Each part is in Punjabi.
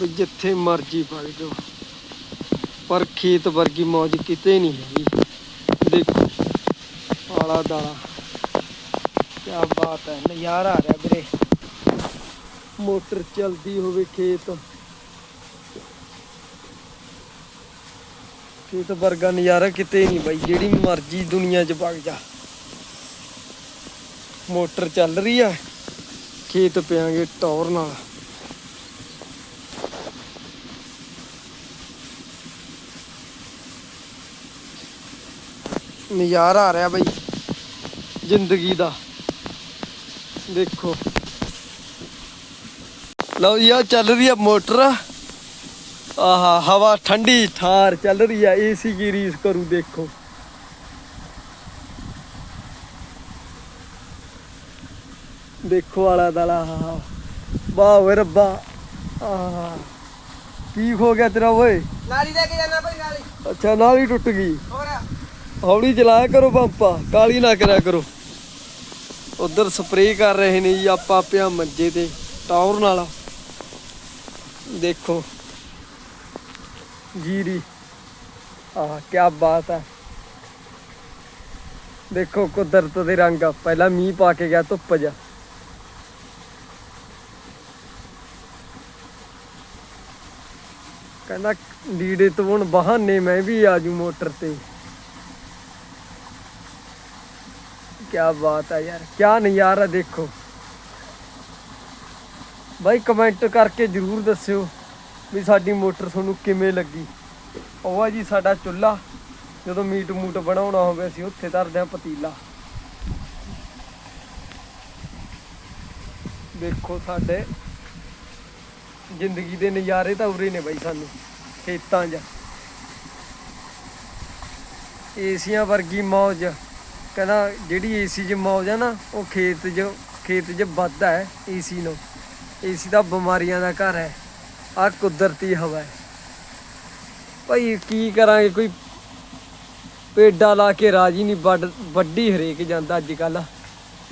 ਵੀ ਜਿੱਥੇ ਮਰਜ਼ੀ ਵਗ ਜਾਓ। ਪਰ ਖੇਤ ਵਰਗੀ ਮੌਜ ਕਿਤੇ ਨਹੀਂ ਹੈਗੀ। ਦੇਖੋ, ਆਲਾ ਦਾਲਾ। ਕੀ ਬਾਤ ਹੈ, ਨਜ਼ਾਰਾ ਆ ਰਿਹਾ ਵੀਰੇ। ਮੋਟਰ ਚਲਦੀ ਹੋਵੇ ਖੇਤ। ਖੇਤ ਵਰਗਾ ਨਜ਼ਾਰਾ ਕਿਤੇ ਨਹੀਂ ਬਾਈ, ਜਿਹੜੀ ਮਰਜ਼ੀ ਦੁਨੀਆ 'ਚ ਵਗ ਜਾ। ਮੋਟਰ ਚੱਲ ਰਹੀ ਆ। ਖੇਤ ਪਿਆਂਗੇ ਟੌਰ ਨਾਲ। ਨਜ਼ਾਰਾ ਆ ਰਿਹਾ ਬਈ। ਜ਼ਿੰਦਗੀ ਦਾ। ਦੇਖੋ। ਲਓ ਜੀ ਆ ਚੱਲ ਰਹੀ ਆ ਮੋਟਰ। ਆਹਾ ਹਵਾ ਠੰਡੀ ਠਾਰ ਚੱਲ ਰਹੀ ਆ ਏਸੀ ਕੀ ਰੀਸ ਕਰੂ ਦੇਖੋ। ਦੇਖੋ ਆਲਾ ਦਾਲਾ ਆਹਾ ਵਾਹ ਓਏ ਰੱਬਾ। ਆਹਾ ਕੀ ਹੋ ਗਿਆ ਤੇਰਾ ਓਏ? ਨਾਲੀ ਲੈ ਕੇ ਜਾਣਾ ਭਾਈ ਨਾਲੀ। ਅੱਛਾ ਨਾਲ ਟੁੱਟ ਗਈ। ਹੋਰ। ਹੌਲੀ ਚਲਾਇਆ ਕਰੋ ਪੰਪਾ, ਕਾਲੀ ਨਾ ਕਰਿਆ ਕਰੋ। ਉਧਰ ਸਪਰੇਅ ਕਰ ਰਹੇ ਨੇ ਜੀ ਆਪਾਂ ਪਿਆ ਮੰਜੇ ਤੇ, ਟੌਰ ਨਾਲ। ਦੇਖੋ। ਜੀਰੀ। ਆਹ ਕੀ ਬਾਤ ਹੈ ਦੇਖੋ ਕੁਦਰਤ ਦੇ ਰੰਗ ਪਹਿਲਾਂ ਮੀਂਹ ਪਾ ਕੇ ਗਿਆ, ਧੁੱਪ ਜਾ ਕਹਿੰਦਾ ਲੀੜੇ ਤੋਂ ਹੁਣ ਬਹਾਨੇ ਮੈਂ ਵੀ ਆਜੂ ਮੋਟਰ ਤੇ। ਕਿਆ ਬਾਤ ਹੈ ਯਾਰ, ਕਿਆ ਨਜ਼ਾਰਾ ਦੇਖੋ। ਬਾਈ ਕਮੈਂਟ ਕਰਕੇ ਜਰੂਰ ਦੱਸਿਓ ਵੀ ਸਾਡੀ ਮੋਟਰ ਤੁਹਾਨੂੰ ਕਿਵੇਂ ਲੱਗੀ। ਉਹ ਆ ਜੀ, ਸਾਡਾ ਚੁੱਲ੍ਹਾ, ਜਦੋਂ ਮੀਟ ਮੂਟ ਬਣਾਉਣਾ ਹੋਵੇ, ਅਸੀਂ ਉੱਥੇ ਧਰਦੇ ਆ ਪਤੀਲਾ। ਦੇਖੋ ਸਾਡੇ ਜ਼ਿੰਦਗੀ ਦੇ ਨਜ਼ਾਰੇ ਤਾਂ ਉਰੇ ਨੇ ਬਾਈ ਸਾਨੂੰ, ਖੇਤਾਂ ਜਾਂ ਏਸੀਆਂ ਵਰਗੀ ਮੌਜ। ਕਹਿੰਦਾ ਜਿਹੜੀ ਏਸੀ 'ਚ ਮੌਜ ਆ ਨਾ, ਉਹ ਖੇਤ 'ਚ ਖੇਤ 'ਚ ਵੱਧ ਹੈ ਏਸੀ ਨੂੰ। ਏਸੀ ਦਾ ਬਿਮਾਰੀਆਂ ਦਾ ਘਰ ਹੈ। ਆ ਕੁਦਰਤੀ ਹਵਾ ਹੈ। ਭਾਈ, ਕੀ ਕਰਾਂਗੇ? ਕੋਈ ਪੇਡਾ ਲਾ ਕੇ ਰਾਜੀ ਨਹੀਂ, ਵੱਡ, ਵੱਡੀ ਹਰੇਕ ਜਾਂਦਾ ਅੱਜ ਕੱਲ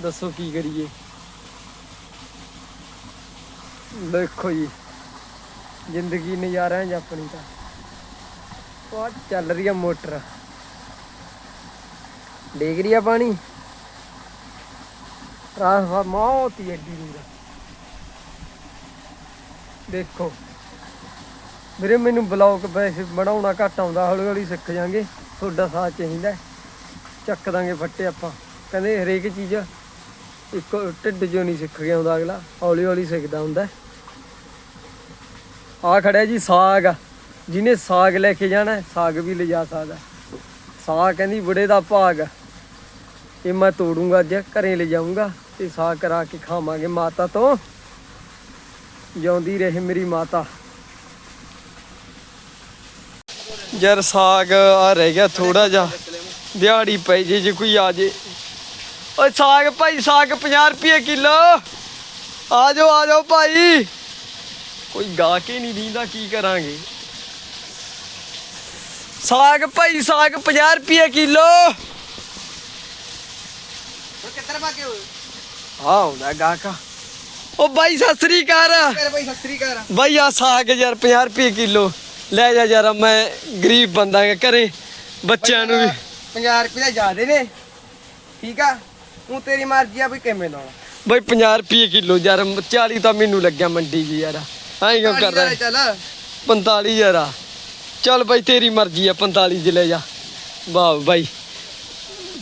ਦੱਸੋ ਕੀ ਕਰੀਏ? ਦੇਖੋ ਜੀ, ਜ਼ਿੰਦਗੀ ਨਜ਼ਾਰਾ 'ਚ ਆਪਣੀ ਤਾਂ। ਉਹ ਚੱਲ ਰਹੀ ਆ ਮੋਟਰ। ਡੇਗ ਰਹੀ ਆ ਪਾਣੀ। ਰਾਸਵਾ ਮੌਤ ਹੀ ਐਡੀ ਦੂਰ ਦੇਖੋ, ਵੀਰੇ ਮੈਨੂੰ ਬਲੌਗ ਵੈਸੇ ਬਣਾਉਣਾ ਘੱਟ ਆਉਂਦਾ, ਹੌਲੀ ਹੌਲੀ ਸਿੱਖ ਜਾਾਂਗੇ। ਤੁਹਾਡਾ ਸਾਥ ਚਾਹੀਦਾ ਚੱਕ ਦਾਂਗੇ ਫੱਟੇ ਆਪਾਂ। ਕਹਿੰਦੇ ਹਰੇਕ ਚੀਜ਼ ਇੱਕ ਢਿੱਡ ਚੋਂ ਨਹੀਂ ਸਿੱਖ ਗਿਆ ਹੁੰਦਾ ਅਗਲਾ। ਹੌਲੀ ਹੌਲੀ ਸਿੱਖਦਾ ਹੁੰਦਾ ਆ ਖੜਿਆ ਜੀ ਸਾਗ ਜਿਹਨੇ ਸਾਗ ਲੈ ਕੇ ਜਾਣਾ ਸਾਗ ਵੀ ਲਿਜਾ ਸਕਦਾ ਸਾਗ ਕਹਿੰਦੀ ਬੁੜੇ ਦਾ ਭਾਗ ਆ। ਇਹ ਮੈਂ ਤੋੜੂੰਗਾ ਅੱਜ, ਘਰੇ ਲੈ ਜਾਊਂਗਾ ਤੇ ਸਾਗ ਕਰਾ ਕੇ ਖਾਵਾਂਗੇ ਮਾਤਾ ਤੋਂ। ਜਿਉਂਦੀ ਰਹੇ ਮੇਰੀ ਮਾਤਾ। ਯਾਰ ਸਾਗ ਆ ਰਹਿ ਗਿਆ ਥੋੜਾ ਜਿਹਾ। ਦਿਹਾੜੀ ਪੈ ਜੇ ਜੇ ਕੋਈ ਆ ਜੇ। ਓਏ ਸਾਗ ਭਾਈ, ਸਾਗ 50 ਰੁਪਏ ਕਿਲੋ। ਆ ਜਾਓ ਆ ਜਾਓ ਭਾਈ। ਕੋਈ ਗਾ ਕੇ ਨਹੀਂ ਦੀਂਦਾ, ਕੀ ਕਰਾਂਗੇ? ਸਾਗ ਭਾਈ, ਸਾਗ 50 ਰੁਪਏ ਕਿਲੋ। ਹੁਣ ਕਿੱਧਰ ਭਾਗੇ ਹੋਏ ਆ ਹੁੰਦਾ ਗਾਹਕਾ। ਉਹ ਬਾਈ ਸਤਿ ਸ੍ਰੀ ਅਕਾਲ। ਮੇਰੇ ਭਾਈ ਸਤਿ ਸ੍ਰੀ ਅਕਾਲ। ਬਾਈ ਆ ਸਾਗ ਯਾਰ 50 ਰੁਪਏ ਕਿਲੋ। ਲੈ ਜਾ ਯਾਰ ਮੈਂ ਗਰੀਬ ਬੰਦਾ ਹਾਂ ਘਰੇ ਬੱਚਿਆਂ ਨੂੰ ਵੀ। 50 ਰੁਪਏ ਦਾ ਜ਼ਿਆਦੇ ਨੇ। ਠੀਕ ਆ? ਤੂੰ ਤੇਰੀ ਮਰਜ਼ੀ ਆ ਵੀ ਕਿਵੇਂ ਲਾਉਣਾ। ਬਾਈ 50 ਰੁਪਏ ਕਿਲੋ ਯਾਰ 40 ਤਾਂ ਮੈਨੂੰ ਲੱਗਿਆ ਮੰਡੀ ਜੀ ਯਾਰ। ਐਂ ਕਿਉਂ ਕਰਦਾ ਚੱਲ। 45 ਯਾਰ ਆ। ਚੱਲ ਬਾਈ ਤੇਰੀ ਮਰਜ਼ੀ ਆ 45 ਚ ਲੈ ਜਾ। ਵਾਹ ਬਾਈ।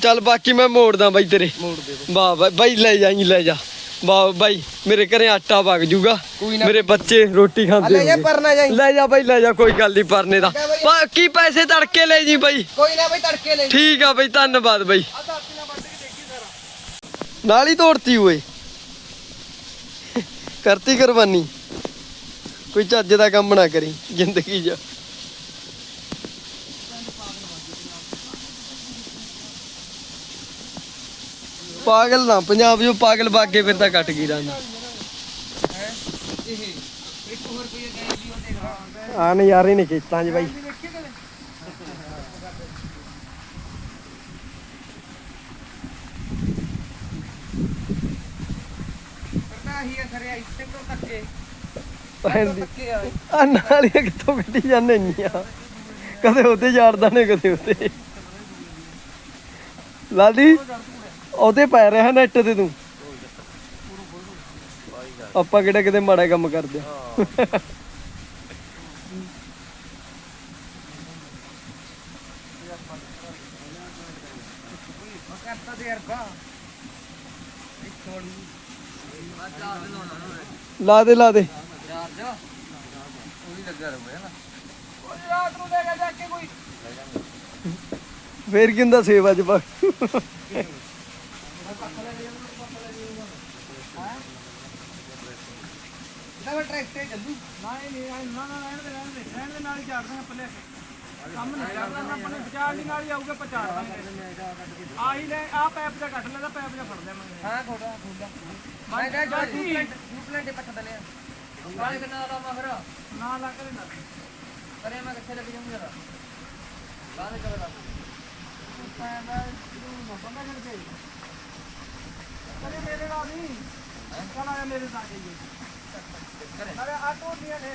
ਚੱਲ ਬਾਕੀ ਮੈਂ ਮੋੜਦਾ ਬਾਈ ਤੇਰੇ। ਮੋੜ ਦੇ ਵਾਹ ਬਾਈ ਬਾਈ ਲੈ ਜਾਈਂ ਲੈ ਜਾ। ਵਾਹ ਬਾਈ ਮੇਰੇ ਘਰੇ ਆਟਾ ਵਗ ਜੂਗਾ। ਕੋਈ ਨਾ। ਮੇਰੇ ਬੱਚੇ ਰੋਟੀ ਖਾਂਦੇ ਲੈ ਜਾ ਹੋਣਗੇ। ਪਰ ਨਾ ਜਾਈ ਲੈ ਜਾ ਬਾਈ ਲੈ ਜਾ ਕੋਈ ਗੱਲ ਨਹੀਂ ਪਰਨੇ ਦਾ। ਬਾਈ। ਬਾਕੀ ਪੈਸੇ ਤੜਕੇ ਲੈ ਜੀ ਬਾਈ। ਕੋਈ ਨਾ ਭਾਈ ਤੜਕੇ ਲੈ ਠੀਕ ਆ ਬਾਈ ਧੰਨਵਾਦ ਬਾਈ। ਆ ਦਾਤੀ ਨਾਲ ਵੱਢ ਕੇ ਦੇਖੀ ਸਾਰਾ। ਨਾਲ ਹੀ ਤੋੜਤੀ ਓਏ। ਕਰਤੀ ਕੁਰਬਾਨੀ। ਕੋਈ ਚੱਜ ਦਾ ਕੰਮ ਨਾ ਕਰੀ ਜ਼ਿੰਦਗੀ 'ਚ। ਪਾਗਲ ਨਾ, ਪੰਜਾਬ ਚ ਪਾਗਲ ਬਾਗੇ ਫਿਰ ਤਾਂ ਕੱਟ ਗਈ ਰਾਂ ਆ ਨਜ਼ਾਰੇ ਨੇ ਖੇਤਾਂ 'ਚ ਬਾਈ। ਆ ਖਰਿਆ ਇੱਥੇ ਤੋਂ ਤੱਕੇ ਭੈਣ ਦੀ ਆ ਕਦੇ ਉੱਤੇ ਜਾੜਦਾ ਨੇ, ਕਦੇ ਉੱਤੇ ਲਾਲੀ ਉਹਦੇ ਪੈ ਰਿਹਾ ਨੈਟ ਤੇ ਤੂੰ। ਆਪਾਂ ਕਿਹੜਾ ਕਿਤੇ ਮਾੜਾ ਕੰਮ ਕਰਦੇ ਲਾ ਦੇ ਲਾ ਦੇ। ਫੇਰ ਕੀ ਹੁੰਦਾ ਸੇਵਾ ਚ ਪਾ। ਇਹਦਾ ਮੈਂ ਟਰੈਕਟਰ ਚੱਲੂ ਨਹੀਂ ਨਹੀਂ ਨਾ ਨਾ ਰਹਿਣ ਦੇ ਰਹਿਣ ਦੇ ਰਹਿਣ ਦੇ ਨਾਲ ਹੀ ਝਾੜ ਦਾਂਗੇ ਪੱਲੇ ਕੰਮ ਨਹੀਂ ਕਰਦਾ ਆਪਣੇ ਵਿਚਾਰ ਦੀ ਨਾਲ ਹੀ ਆਊਗਾ ਪਚਾੜ ਦਾਂਗੇ ਆਹੀ ਲੈ ਆ ਪੈਪ ਦਾ ਕੱਟ ਲੈਦਾ ਪੈਪ ਦਾ ਫੜ ਲਿਆਵਾਂਗੇ ਹਾਂ ਥੋੜਾ ਥੋੜਾ ਮੈਂ ਕਿਹਾ ਜੋ ਟੂਪਲੈਂਟ ਟੂਪਲੈਂਟ ਦੇ ਪੱਟ ਦਲੇ ਕਾਲੇ ਦੇ ਨਾਲ ਆਵਾ ਫਿਰ ਨਾ ਲਾ ਕੇ ਨਾ ਅਰੇ ਮੈਂ ਕਿੱਥੇ ਲੱਗ ਜਾਊਂਗਾ ਜਰਾ ਲਾ ਦੇ ਕਰ ਲਾ ਪੈਪ ਨੂੰ ਬੰਦਾ ਕਰ ਕੇ ਅਰੇ ਮੇਰੇ ਨਾਲ ਨਹੀਂ। ਚਲ ਆ ਮੇਰੇ ਨਾਲ ਜਾਈਏ ਕਰੇ ਅਰੇ ਆ ਟੋਟੀਆਂ ਨੇ।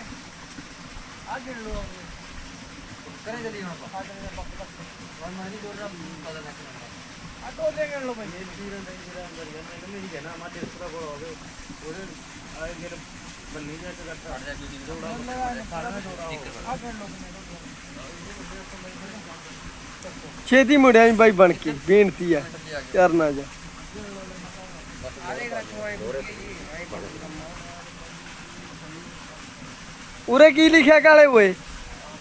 ਆ ਗਿਣ ਲੋ ਕਰੇ ਜਲਦੀ ਹੁਣ ਆਪਾਂ। ਵਨ ਮਾਨੀ ਦੋ ਰਾ ਪਤਾ ਲੱਗ ਆ ਟੋਟੀਆਂ ਗਿਣ ਲੋ ਭਾਈ ਆ ਗਿਣ ਲੋ ਛੇਤੀ ਮੁੜਿਆ ਬਾਈ ਬਣ ਕੇ ਬੇਨਤੀ ਆ ਕਰਨਾ ਜਾ। ਉਰੇ ਕੀ ਲਿਖਿਆ ਕਾਲੇ ਓਏ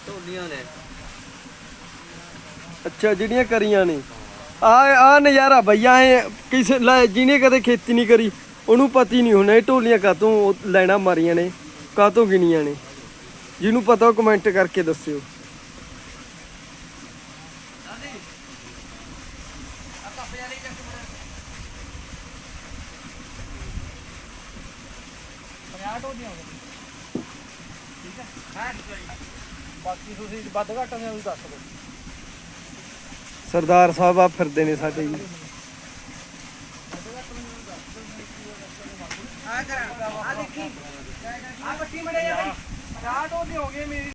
ਢੋਲੀਆਂ ਲੈ ਅੱਛਾ ਜਿਹੜੀਆਂ ਕਰੀਆਂ ਨੇ। ਆ ਆ ਨਜ਼ਾਰਾ ਬਈਆ ਐ ਕਿਸੇ ਲੈ ਜਿਹਨੇ ਕਦੇ ਖੇਤੀ ਨਹੀਂ ਕਰੀ ਉਹਨੂੰ ਪਤੀ ਨਹੀਂ ਹੋਣਾ ਇਹ ਢੋਲੀਆਂ ਕਾਤੋਂ ਲੈਣਾ ਮਾਰੀਆਂ ਨੇ ਕਾਤੋਂ ਗਿਣੀਆਂ ਨੇ। ਜਿਹਨੂੰ ਪਤਾ ਉਹ ਕਮੈਂਟ ਕਰਕੇ ਦੱਸਿਓ। ਚੱਕ ਮੜਾ ਪੰਜਾਹ ਟੋਟੀਆਂ ਹੋ ਗਈਆਂ ਠੀਕ ਹੈ ਹਾਂ ਬਾਕੀ ਤੁਸੀਂ ਵੱਧ ਘੱਟ ਨੇ ਉਹ ਦੱਸ ਦਿਓ ਸਰਦਾਰ ਸਾਹਿਬ ਆ ਫਿਰਦੇ ਨੇ ਸਾਡੇ ਜੀ ਆ ਕਰਾਂ ਆ ਦੇਖੀ ਆ ਬੱਟੀ ਮੜੇ ਜਾ ਪੰਜਾਹ ਟੋਟੀਆਂ ਹੋ ਗਈਆਂ ਮੇਰੀ